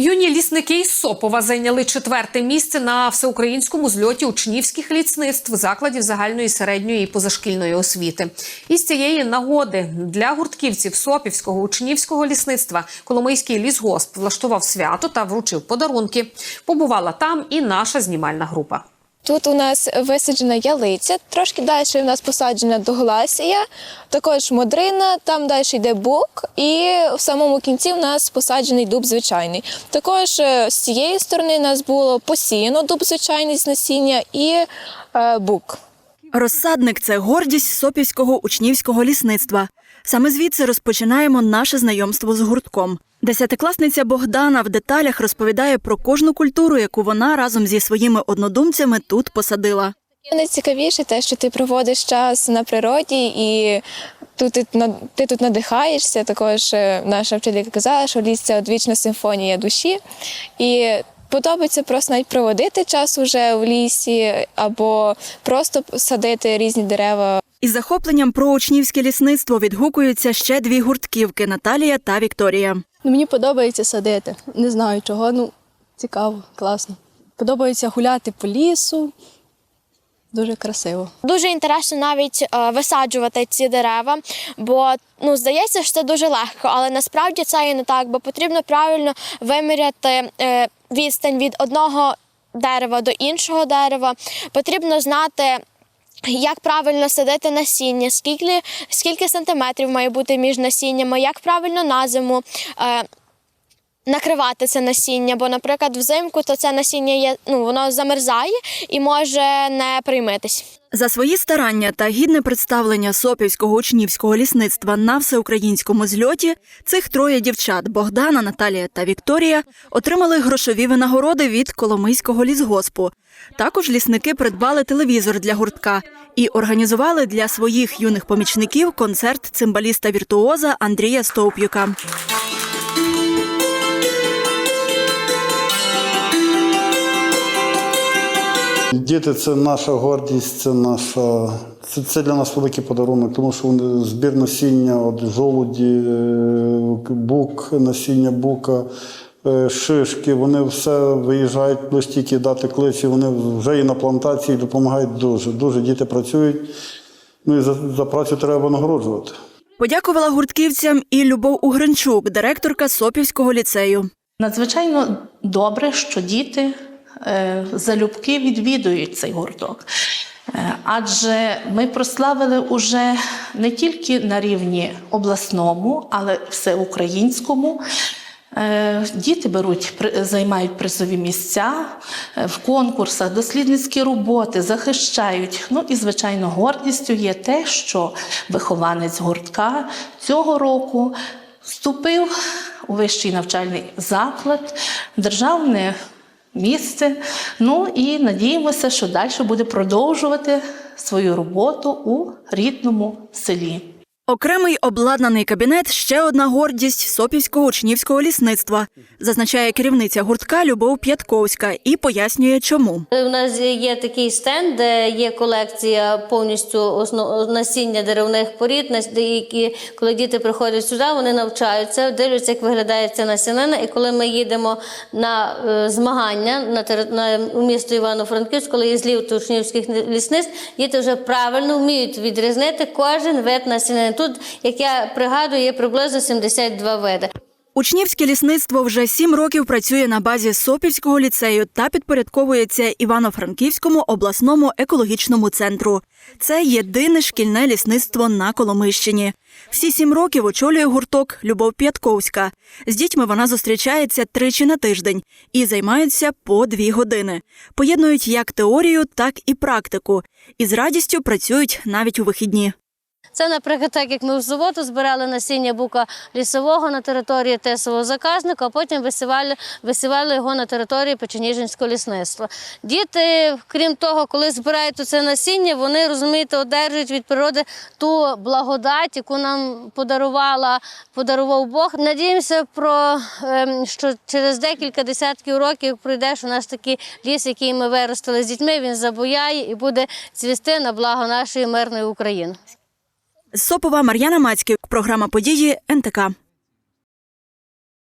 Юні лісники із Сопова зайняли четверте місце на всеукраїнському зльоті учнівських ліцництв закладів загальної середньої і позашкільної освіти. І з цієї нагоди для гуртківців Сопівського учнівського лісництва Коломийський лісгосп влаштував свято та вручив подарунки. Побувала там і наша знімальна група. Тут у нас висаджена ялиця, трошки далі у нас посаджена догласія, також модрина, там далі йде бук, і в самому кінці у нас посаджений дуб звичайний. Також е, з цієї сторони у нас було посіяно дуб звичайний з насіння і е, бук. Розсадник це гордість сопівського учнівського лісництва. Саме звідси розпочинаємо наше знайомство з гуртком. Десятикласниця Богдана в деталях розповідає про кожну культуру, яку вона разом зі своїми однодумцями тут посадила. Найцікавіше те, що ти проводиш час на природі і тут ти, ти тут надихаєшся. Також е, наша вчителька казала, що ліс це одвічна симфонія душі. І подобається просто навіть проводити час уже в лісі або просто садити різні дерева. Із захопленням про учнівське лісництво відгукуються ще дві гуртківки Наталія та Вікторія. Ну, мені подобається садити. Не знаю чого. Ну, цікаво, класно. Подобається гуляти по лісу. Дуже красиво. Дуже інтересно навіть е, висаджувати ці дерева, бо ну здається, що це дуже легко, але насправді це і не так, бо потрібно правильно виміряти е, відстань від одного дерева до іншого дерева. Потрібно знати. Як правильно садити насіння, скільки, скільки сантиметрів має бути між насіннями, як правильно на зиму е, накривати це насіння, бо, наприклад, взимку то це насіння є, ну, воно замерзає і може не приймитись. За свої старання та гідне представлення сопівського учнівського лісництва на всеукраїнському зльоті цих троє дівчат Богдана, Наталія та Вікторія отримали грошові винагороди від Коломийського лісгоспу. Також лісники придбали телевізор для гуртка і організували для своїх юних помічників концерт цимбаліста віртуоза Андрія Стовп'юка. Діти це наша гордість, це наша. Це, це для нас великий подарунок, тому що вони збір насіння, от жолуді, е, бук, насіння бука, е, шишки, вони все виїжджають стільки дати кличі, вони вже і на плантації допомагають дуже. Дуже діти працюють. Ну і за, за працю треба нагороджувати. Подякувала гуртківцям і Любов Угринчук, директорка Сопівського ліцею. Надзвичайно добре, що діти залюбки відвідують цей гурток. Е, Адже ми прославили уже не тільки на рівні обласному, але всеукраїнському. Е, Діти беруть, займають призові місця е, в конкурсах, дослідницькі роботи, захищають. Ну і, звичайно, гордістю є те, що вихованець гуртка цього року вступив у вищий навчальний заклад, державне місце. Ну і надіємося, що далі буде продовжувати свою роботу у рідному селі. Окремий обладнаний кабінет ще одна гордість Сопівського учнівського лісництва, зазначає керівниця гуртка Любов П'ятковська і пояснює, чому. У нас є такий стенд, де є колекція повністю насіння деревних порід, які, коли діти приходять сюди, вони навчаються, дивляться, як виглядає ця насінина. І коли ми їдемо на е, змагання на, на у місто Івано-Франківськ, коли є злів учнівських лісництв, діти вже правильно вміють відрізнити кожен вид насінини. Тут, як я пригадую, є приблизно 72 види. Учнівське лісництво вже сім років працює на базі Сопівського ліцею та підпорядковується Івано-Франківському обласному екологічному центру. Це єдине шкільне лісництво на Коломийщині. Всі сім років очолює гурток Любов П'ятковська. З дітьми вона зустрічається тричі на тиждень і займаються по дві години. Поєднують як теорію, так і практику. І з радістю працюють навіть у вихідні. Це, наприклад, так як ми в суботу збирали насіння бука лісового на території тесового заказника, а потім висівали, висівали його на території Печеніжинського лісництва. Діти, крім того, коли збирають це насіння, вони розумієте, одержують від природи ту благодать, яку нам подарувала, подарував Бог. Надіємося, про ем, що через декілька десятків років пройдеш у нас такий ліс, який ми виростили з дітьми. Він забуяє і буде цвісти на благо нашої мирної України. Сопова Мар'яна Мацьків. Програма події НТК.